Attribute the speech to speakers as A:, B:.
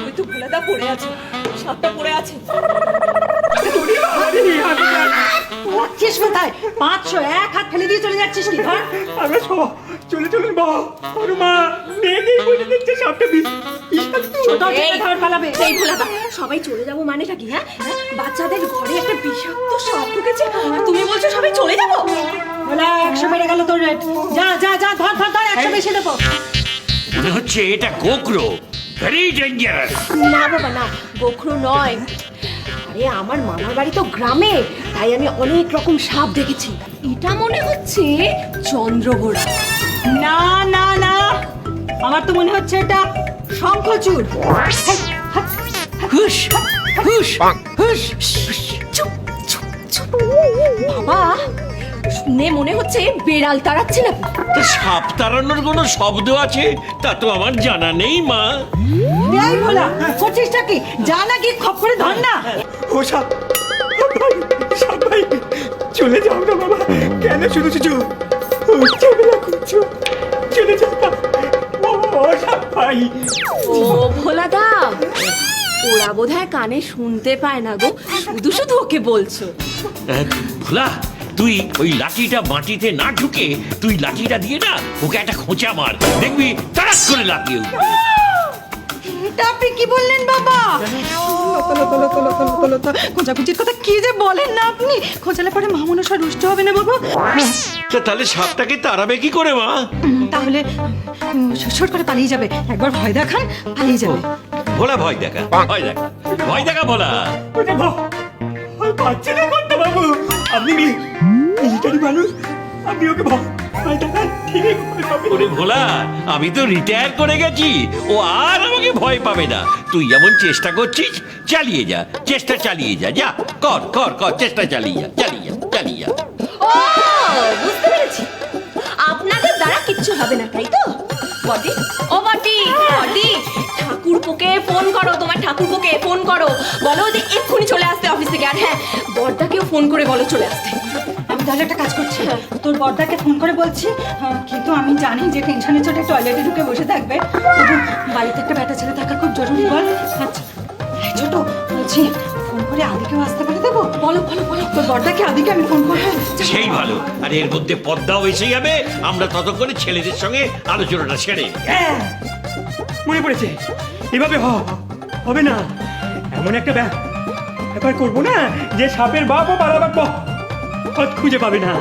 A: ওই তো ভোলাদা পড়ে আছে সাপটা পড়ে আছে।
B: যাচ্ছিস কোথায়? পাঁচশো এক হাত ফেলে দিয়ে চলে যাচ্ছিস কি? ধর।
C: আমরা সব চলে চলুন বা মা মেয়েকেই বলে দিচ্ছে সবটা বিষ বিষাক্ত।
B: ছোট ছেলে
A: এই,
B: ধর পালাবে।
A: এই ভোলাদা সবাই চলে যাব মানেটা কি হ্যাঁ? বাচ্চাদের ঘরে একটা বিষাক্ত সাপ ঢুকেছে আর তুমি বলছো সবাই চলে যাব?
B: একশো বেড়ে গেল তোর রেট যা যা যা ধর ধর ধর একশো বেশি দেবো।
D: মনে হচ্ছে এটা গোকরো ভেরি ডেঞ্জারাস
A: না বাবা না গোখরো নয়। আরে আমার মামার বাড়ি তো গ্রামে তাই আমি অনেক রকম সাপ দেখেছি। এটা মনে হচ্ছে চন্দ্রগোড়া
B: না না না আমার তো মনে হচ্ছে এটা শঙ্খচূড়
D: হুশ হুশ হুশ।
A: চুপ চুপ চুপ। বাবা শুনে মনে হচ্ছে বেড়াল তাড়াচ্ছে না।
D: তো সাপ তাড়ানোর কোনো শব্দ আছে? তা তো আমার জানা নেই মা।
B: এই ভোলা করছিসটা কি? যা না কি খপ করে ধর না।
C: ও সাপ ভাই সাপ ভাই চলে যাও না বাবা। কেন শুধু শুধু? ঝামেলা করছ চলে যাও না। ও ও সাপ ভাই।
A: ও ভোলাদা ওরা বোধহয় কানে শুনতে পায় না গো। শুধু শুধু ওকে বলছো।
D: ভোলা তুই ওই লাঠিটা মাটিতে না ঢুকে তুই লাঠিটা দিয়ে না ওকে একটা খোঁচা মার। দেখবি তাড়াস করে লাফিয়ে উঠবে।
B: এটা আপনি কি বললেন বাবা? খোঁজাখুঁজির কথা কি যে বলেন না আপনি? খোঁজালে পরে মামনসা রুষ্ট হবে না বাবা?
D: তা তাহলে সাপটাকে তাড়াবে কি করে মা?
B: তাহলে শট করে পালিয়ে যাবে। একবার ভয় দেখান পালিয়ে যাবে।
D: ভোলা ভয় দেখা ভয় দেখা ভয় দেখা ভোলা
C: বাবা না আপনি মিলিটারি মানুষ? আপনি ওকে
D: ওরে ভোলা আমি তো রিটায়ার করে গেছি। ও আর আমাকে ভয় পাবে না। তুই যেমন চেষ্টা করছিস চালিয়ে যা। চেষ্টা চালিয়ে যা। যা কর কর কর চেষ্টা চালিয়ে যা চালিয়ে যা চালিয়ে যা।
A: ও বুঝতে পেরেছি। আপনাদের দ্বারা কিচ্ছু হবে না তাই তো? বডি ও বডি বডি ঠাকুরপোকে ফোন করো তোমার ঠাকুরপোকে ফোন করো। বলো যে এক্ষুনি ফোন করে বলো চলে আসতে।
B: আমি তাহলে একটা কাজ করছি। তোর বর্দাকে ফোন করে বলছি কিন্তু আমি জানি যে টেনশনের চোটে টয়লেটে ঢুকে বসে থাকবে। বাড়িতে একটা ব্যাটা ছেলে থাকা খুব জরুরি বল। আচ্ছা। ছোট বলছি ফোন করে আদিকেও আসতে পারে দেবো?
A: বলো বলো বলো।
B: তোর বর্দাকে আদিকে আমি ফোন করব।
D: সেই ভালো। আর এর মধ্যে পদ্মাও এসে যাবে। আমরা ততক্ষণে ছেলেদের সঙ্গে আলোচনাটা সেরে।
C: হ্যাঁ, মনে পড়েছে? এভাবে হ- হবে না। এমন একটা ব্যা- ব্যাপার করব না? যে সাপের বাপ ও বাড়াবার পথ খুঁজে পাবে না।